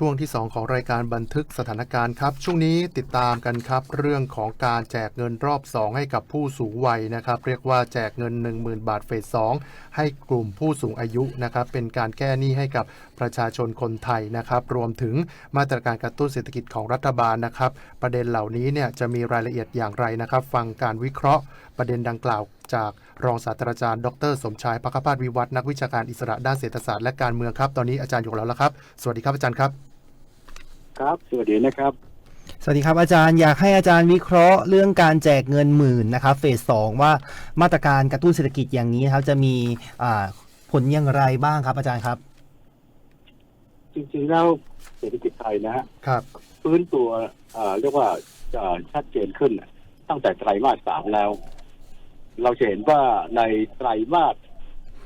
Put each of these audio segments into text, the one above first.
ช่วงที่ 2 ของรายการบันทึกสถานการณ์ครับ ช่วงนี้ติดตามกันครับ เรื่องของการแจกเงินรอบ 2 ให้กับผู้สูงวัยนะครับ เรียกว่าแจกเงิน 10,000 บาทเฟส 2 ให้กลุ่มผู้สูงอายุนะครับ เป็นการแก้หนี้ให้กับประชาชนคนไทยนะครับ รวมถึงมาตรการกระตุ้นเศรษฐกิจของรัฐบาลนะครับ ประเด็นเหล่านี้เนี่ยจะมีรายละเอียดอย่างไรนะครับ ฟังการวิเคราะห์ประเด็นดังกล่าวจากรองศาสตราจารย์ ดร สมชายพักพาสวิวัฒน์นักวิชาการอิสระด้านเศรษฐศาสตร์และการเมืองครับ ตอนนี้อาจารย์อยู่กับเราแล้วครับ สวัสดีครับอาจารย์ครับ ครับ สวัสดีนะครับ สวัสดีครับอาจารย์อยากให้อาจารย์วิเคราะห์เรื่องการแจกเงินหมื่นนะครับเฟสสองว่ามาตรการกระตุ้นเศรษฐกิจอย่างนี้ครับจะมีอ่าผลอย่างไรบ้างครับอาจารย์ครับจริงๆแล้วเศรษฐกิจไทยนะฮะครับ ฟื้นตัวเอ่อเรียกว่าจะชัดเจนขึ้น ตั้งแต่ไตรมาสสามแล้ว เราจะเห็นว่าในไตรมาส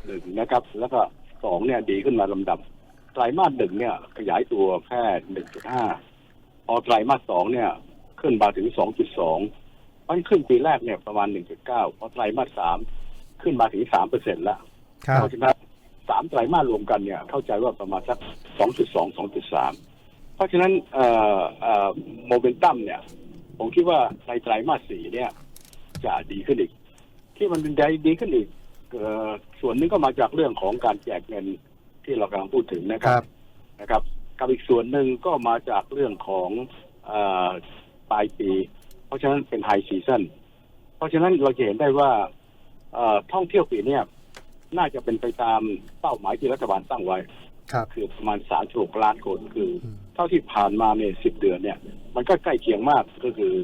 หนึ่งนะครับ แล้วก็สองเนี่ยดีขึ้นมาลำดับ ไตรมาสหนึ่งเนี่ย ขยายตัวแค่หนึ่งจุดห้าพอไตรมาสสองเนี่ย ขึ้นมาถึงสองจุดสองมันขึ้นปีแรกเนี่ยประมาณหนึ่งจุดเก้าพอไตรมาสสามขึ้นมาถึงสามเปอร์เซ็นต์ละครับเพราะฉะนั้นสามไตรมาสรวมกันเนี่ย เข้าใจว่าประมาณสักสองจุดสองสองจุดสามเพราะฉะนั้นเอ่อเอ่อโมเมนตัมเนี่ย ผมคิดว่าในไตรมาสสี่เนี่ย จะดีขึ้นอีก ที่มันเป็นใจดีขึ้นอีกเอ่อส่วนหนึงก็มาจากเรื่องของการแจกเงิน ที่เรากำลังพูดถึงนะคครัรับ บนะครับกับอีกส่วนหนึ่งก็มาจากเรื่องของเออปลายปี เพราะฉะนั้นเป็นไฮซีซั o นเพราะฉะนั้นเราจะเห็นได้ว่าเอ่อท่องเที่ยวปีเนี้ยน่าจะเป็นไปตามเป้าหมายที่รัฐบาลตั้งไว้ ครับ คือประมาณสามหกล้านคนคืออมเท่าที่ผ่านมาในสิบเดือนเนี่ย มันก็ใกล้เคียงมากก็คือ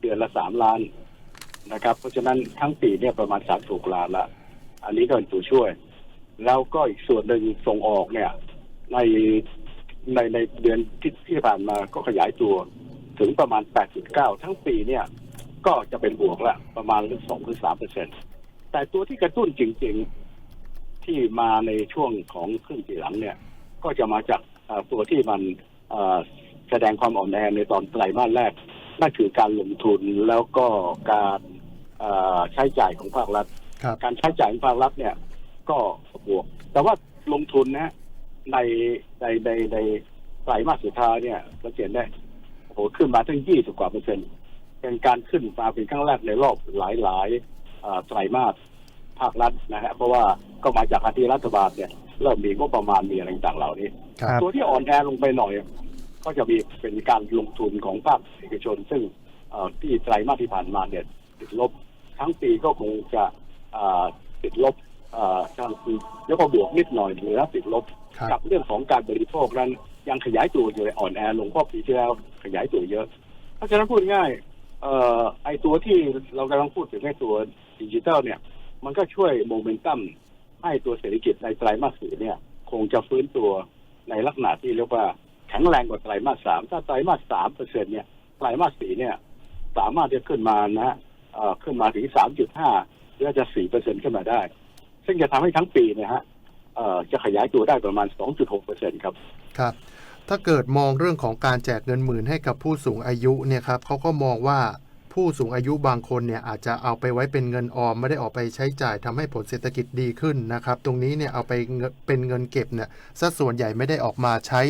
เดือนละสามล้านนะครับ เพราะฉะนั้นทั้งปีเนี่ยประมาณสามหกล้านละ อันนี้ก็เป็นตัวช่วย แล้วก็อีกส่วนหนึ่งส่งออกเนี่ย ในในในเดือนที่ที่ผ่านมาก็ขยายตัวถึงประมาณ 8.9 ทั้งปีเนี่ย ก็จะเป็นบวกละประมาณ2ถึง3เปอร์เซ็นต์แต่ตัวที่กระตุ้นจริง ๆที่มาในช่วงของครึ่งปีหลังเนี่ย ก็จะมาจากเอ่อตัวที่มันเอ่อแสดงความอ่อนแอในตอนไตรมาสแรกนั่นคือการลงทุนแล้วก็การเอ่อใช้จ่ายของภาครัฐครับการใช้จ่ายของภาครัฐเนี่ย ก็บวก แต่ว่าลงทุนนะในในในในไตรมาสสุดท้ายเนี่ยเราจะเห็นได้โอ้โหขึ้นมาถึงยี่สิบกว่าเปอร์เซ็นต์เป็นการขึ้นมาเป็นครั้งแรกในรอบหลายหลายๆเอ่อไตรมาสภาครัฐนะฮะเพราะว่าก็มาจากการที่รัฐบาลเนี่ยเริ่มมีงบประมาณมีอะไรต่างๆเหล่านี้ครับตัวที่อ่อนแอลงไปหน่อย ก็จะมีเป็นการลงทุนของภาคเอกชน ซึ่งเอ่อที่ไตรมาสที่ผ่านมาเนี่ยติดลบ ทั้งปีก็คงจะเอ่อติดลบ เอ่อทั้งปีแล้วก็บวกนิดหน่อยเหลือติดลบครับกับเรื่องของการบริโภคนั้นยังขยายตัวอยู่ในอ่อนแอลงเพราะปีที่แล้วขยายตัวเยอะ เพราะฉะนั้นพูดง่ายเอ่อไอตัวที่เรากำลังพูดถึงไอตัวดิจิทัลเนี่ย มันก็ช่วยโมเมนตัมให้ตัวเศรษฐกิจในไตรมาสสี่เนี่ย คงจะฟื้นตัวในลักษณะที่เรียกว่าแข็งแรงกว่าไตรมาสสามถ้าไตรมาสสามเปอร์เซ็นเนี่ยไตรมาสสี่เนี่ย สามารถจะขึ้นมานะฮะเอ่อขึ้นมาถึงสามจุดห้าหรืออาจจะสี่เปอร์เซ็นขึ้นมาได้ ซึ่งจะทำให้ทั้งปีเนี่ยฮะเอ่อจะขยายตัวได้ประมาณสองจุดหกเปอร์เซ็นครับครับ ถ้าเกิดมองเรื่องของการแจกเงินหมื่นให้กับผู้สูงอายุเนี่ยครับเขาก็มองว่าผู้สูงอายุบางคนเนี่ยอาจจะเอาไปไว้เป็นเงินออมไม่ได้ออกไปใช้จ่ายทำให้ผลเศรษฐกิจดีขึ้นนะครับ ตรงนี้เนี่ยเอาไปเงินเป็นเงินเก็บเนี่ยสัดส่วนใหญ่ไม่ได้ออกมาใช้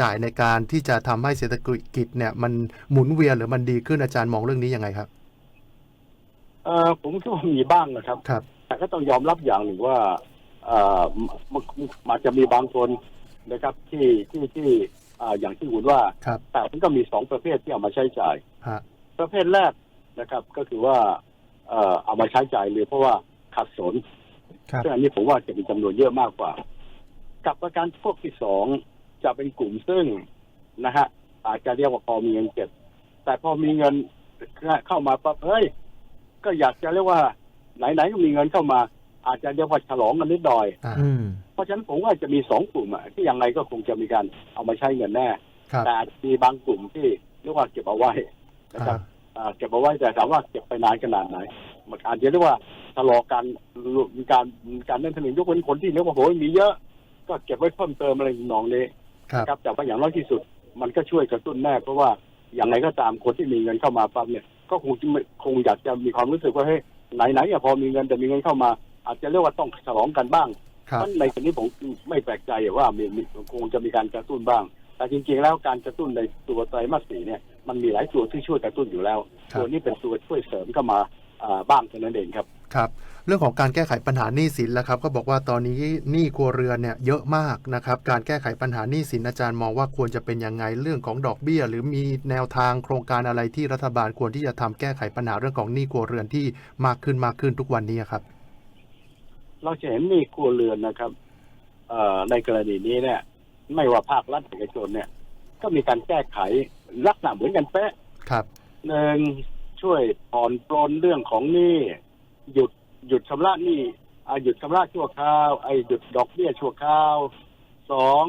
จ่ายในการที่จะทำให้เศรษฐกิจเนี่ยมันหมุนเวียนหรือมันดีขึ้นอาจารย์มองเรื่องนี้ยังไงครับเอ่อผมคิดว่ามีบ้างนะครับครับแต่ ก็ต้องยอมรับอย่างหนึ่งว่าเอ่อมันมันอาจจะมีบางคนนะครับ ที่ที่ที่อ่าอย่างที่คุณว่า ครับแต่มันก็มีสองประเภทที่เอามาใช้จ่าย ฮะประเภทแรกนะครับ ก็คือว่าเอ่อเอามาใช้จ่ายเลยเพราะว่าขัดสน ครับซึ่งอันนี้ผมว่าจะมีจำนวนเยอะมากกว่า กับประการพวกที่สองจะเป็นกลุ่มซึ่งนะฮะอาจจะเรียกว่าพอมีเงินเก็บ แต่พอมีเงินเข้ามาปั๊บเฮ้ย ก็อยากจะเรียกว่า ไหนๆก็มีเงินเข้ามา อาจจะเรียกว่าฉลองกันนิดหน่อยอ่าอืม เพราะฉะนั้นผมว่าจะมีสองกลุ่มอะที่ยังไงก็คงจะมีการเอามาใช้เงินแน่ ครับแต่อาจจะมีบางกลุ่มที่เรียกว่าเก็บเอาไว้นะครับอ่าเก็บเอาไว้แต่ถามว่าเก็บไปนานขนาดไหนมันอาจจะเรียกว่าชะลอการมีการมีการเล่นถนนยกเว้นคนที่เรียกว่าโอ้ยมีเยอะ ก็เก็บไว้เพิ่มเติมอะไรนองนี้ครับ นะครับ แต่ว่าอย่างน้อยที่สุดมันก็ช่วยกระตุ้นแน่เพราะว่าอย่างไรก็ตามคนที่มีเงินเข้ามาปั๊บเนี่ย ก็คงจะไม่คงอยากจะมีความรู้สึกว่าเฮ้ย ไหนๆอะพอมีเงินแต่มีเงินเข้ามา อาจจะเรียกว่าต้องฉลองกันบ้างครับเพราะในส่วนนี้ผมไม่แปลกใจว่ามีมีคงจะมีการกระตุ้นบ้าง แต่จริงๆแล้วการกระตุ้นในตัวไตรมาสสี่เนี่ยมันมีหลายตัวที่ช่วยกระตุ้นอยู่แล้ว ครับ ตัวนี้เป็นตัวช่วยเสริมเข้ามาอ่าบ้างเท่านั้นเองครับ ครับเรื่องของการแก้ไขปัญหาหนี้สินแล้วครับก็บอกว่าตอนนี้หนี้ครัวเรือนเนี่ยเยอะมากนะครับการแก้ไขปัญหาหนี้สินอาจารย์มองว่าควรจะเป็นยังไงเรื่องของดอกเบี้ย หรือมีแนวทางโครงการอะไรที่รัฐบาลควรที่จะทำแก้ไขปัญหาเรื่องของหนี้ครัวเรือนที่มากขึ้นมากขึ้นทุกวันนี้ครับ เราจะเห็นมีครัวเรือนนะครับเอ่อในกรณีนี้เนี่ย ไม่ว่าภาครัฐเอกชนเนี่ย ก็มีการแก้ไขลักษณะเหมือนกันเป๊ะครับหนึ่งช่วยผ่อนปลนเรื่องของหนี้ หยุดหยุดชำระหนี้อ่าหยุดชำระชั่วคราวไอ้หยุดดอกเบี้ยชั่วคราวสอง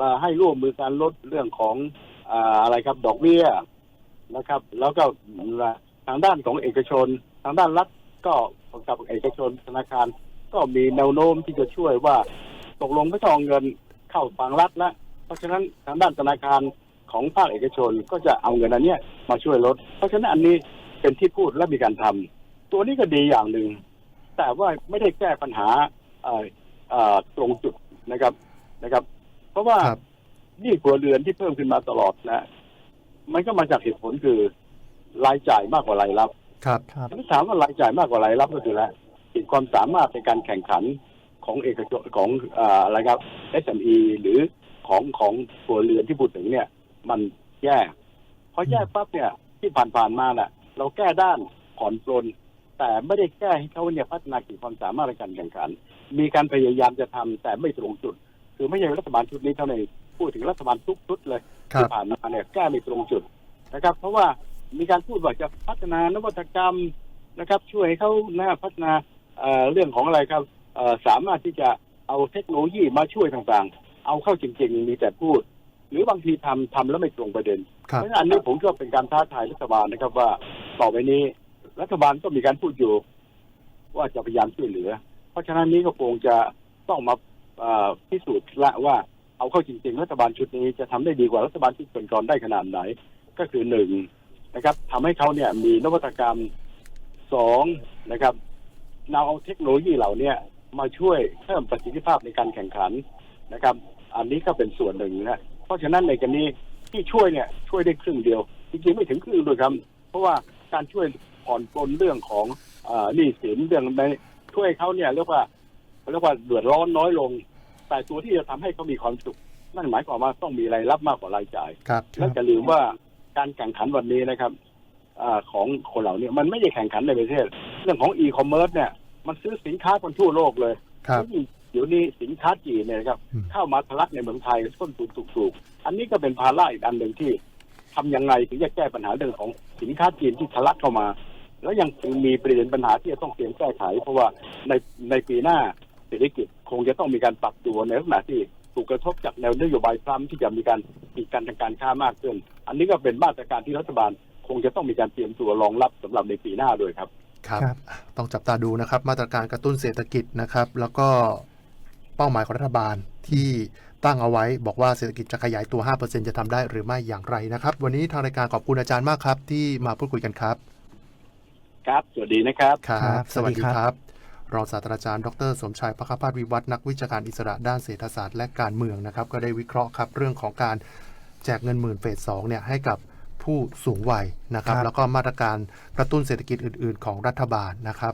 อ่าให้ร่วมมือการลดเรื่องของอ่าอะไรครับดอกเบี้ยนะครับ แล้วก็ทางด้านของเอกชน ทางด้านรัฐก็กับเอกชนธนาคาร ก็มีแนวโน้มที่จะช่วยว่าตกลงไม่ต้องเงินเข้าฝั่งรัฐแล้วเพราะฉะนั้นทางด้านธนาคารของภาคเอกชนก็จะเอาเงินอันเนี้ยมาช่วยลด เพราะฉะนั้นอันนี้เป็นที่พูดและมีการทำ ตัวนี้ก็ดีอย่างหนึ่ง แต่ว่าไม่ได้แก้ปัญหาเอ่อเอ่อตรงจุดนะครับนะครับ เพราะว่าครับหนี่ครัวเรือนที่เพิ่มขึ้นมาตลอดนะ มันก็มาจากเหตุผลคือรายจ่ายมากกว่ารายรับ ครับครับถ้าถามว่ารายจ่ายมากกว่ารายรับก็คือแล้วขีดความสามารถในการแข่งขันของเอกชนของเอ่ออะไรครับ SME หรือของของครัวเรือนที่พูดถึงเนี่ย มันแย่พอแย่ปั๊บเนี่ยที่ผ่านๆมาน่ะเราแก้ด้านผ่อนปลน แต่ไม่ได้แก้ให้เขาเนี่ยพัฒนาขีดความสามารถในการแข่งขัน มีการพยายามจะทำแต่ไม่ตรงจุด คือไม่ใช่รัฐบาลชุดนี้เท่านั้นพูดถึงรัฐบาลทุกชุดเลยครัที่บผ่านมาเนี่ยแก้ไม่ตรงจุดนะครับ เพราะว่ามีการพูดว่าจะพัฒนานวัตกรรมนะครับ ช่วยให้เขานะพัฒนาเอ่อเรื่องของอะไรครับเอ่อสามารถที่จะเอาเทคโนโลยีมาช่วยต่างๆ เอาเข้าจริง ๆ มีแต่พูด หรือบางทีทำทำแล้วไม่ตรงประเด็นครับเพราะฉะนั้นอันนี้ผมก็เป็นการท้าทายรัฐบาลนะครับว่าต่อไปนี้ รัฐบาลก็มีการพูดอยู่ ว่าจะพยายามช่วยเหลือ เพราะฉะนั้นนี้ก็คงจะต้องมาพิสูจน์ละว่าเอาเข้าจริง ๆ รัฐบาลชุดนี้จะทำได้ดีกว่ารัฐบาลชุดก่อนๆได้ขนาดไหน ก็คือหนึ่งนะครับทำให้เขาเนี่ยมีนวัตกรรมสองนะครับนำเอาเทคโนโลยีเหล่าเนี้มาช่วยเพิ่มประสิทธิภาพในการแข่งขันนะครับ อันนี้ก็เป็นส่วนหนึ่งนะเพราะฉะนั้นในกรณีที่ช่วยเนี่ยช่วยได้ครึ่งเดียวจริงๆไม่ถึงครึ่งด้วยครับ เพราะว่าการช่วย ผ่อนปลนเรื่องของเอ่อหนี้สินเรื่องในช่วยเขาเนี่ยเรียกว่าเรียกว่าเดือดร้อนน้อยลง แต่ตัวที่จะทำให้เขามีความสุขนั่นหมายความว่าต้องมีรายรับมากกว่ารายจ่ายครับแล้วจะลืมว่าการแข่งขันวันนี้นะครับอาของคนเหล่านี้มันไม่ได้แข่งขันในประเทศ เรื่องของอีคอมเมิร์ซเนี่ย มันซื้อสินค้าคนทั่วโลกเลยครับแล้วยิ่งเดี๋ยวนี้สินค้าจีนเนี่ยนะครับอืมเข้ามาทะลักในเมืองไทยต้นทุนถูกๆอันนี้ก็เป็นภาระอีกอันหนึ่งที่ทำยังไงถึงจะแก้ปัญหาเรื่องของสินค้าจีนที่ทะลักเข้ามา แล้วยังมีประเด็นปัญหาที่จะต้องเตรียมแก้ไข เพราะว่าในในปีหน้าเศรษฐกิจคงจะต้องมีการปรับตัวในลักษณะที่ถูกกระทบจากแนวนโยบายทรัมป์ที่จะมีการปิดการทางการค้ามากขึ้น อันนี้ก็เป็นมาตรการที่รัฐบาลคงจะต้องมีการเตรียมตัวรองรับสำหรับในปีหน้าด้วยครับครับ ครับ ต้องจับตาดูนะครับ มาตรการกระตุ้นเศรษฐกิจนะครับ แล้วก็เป้าหมายของรัฐบาลที่ตั้งเอาไว้ บอกว่าเศรษฐกิจจะขยายตัว 5%จะทำได้หรือไม่อย่างไรนะครับ วันนี้ทางรายการขอบคุณอาจารย์มากครับ ที่มาพูดคุยกันครับ ครับ สวัสดีนะครับ ครับ สวัสดีครับ รองศาสตราจารย์ ดร สมชายพักพาสวิวัฒน์นักวิชาการอิสระด้านเศรษฐศาสตร์และการเมืองนะครับ ก็ได้วิเคราะห์ครับเรื่องของการแจกเงินหมื่นเฟสสองเนี่ยให้กับผู้สูงวัยนะครับครับแล้วก็มาตรการกระตุ้นเศรษฐกิจอื่น ๆ ของรัฐบาลนะครับ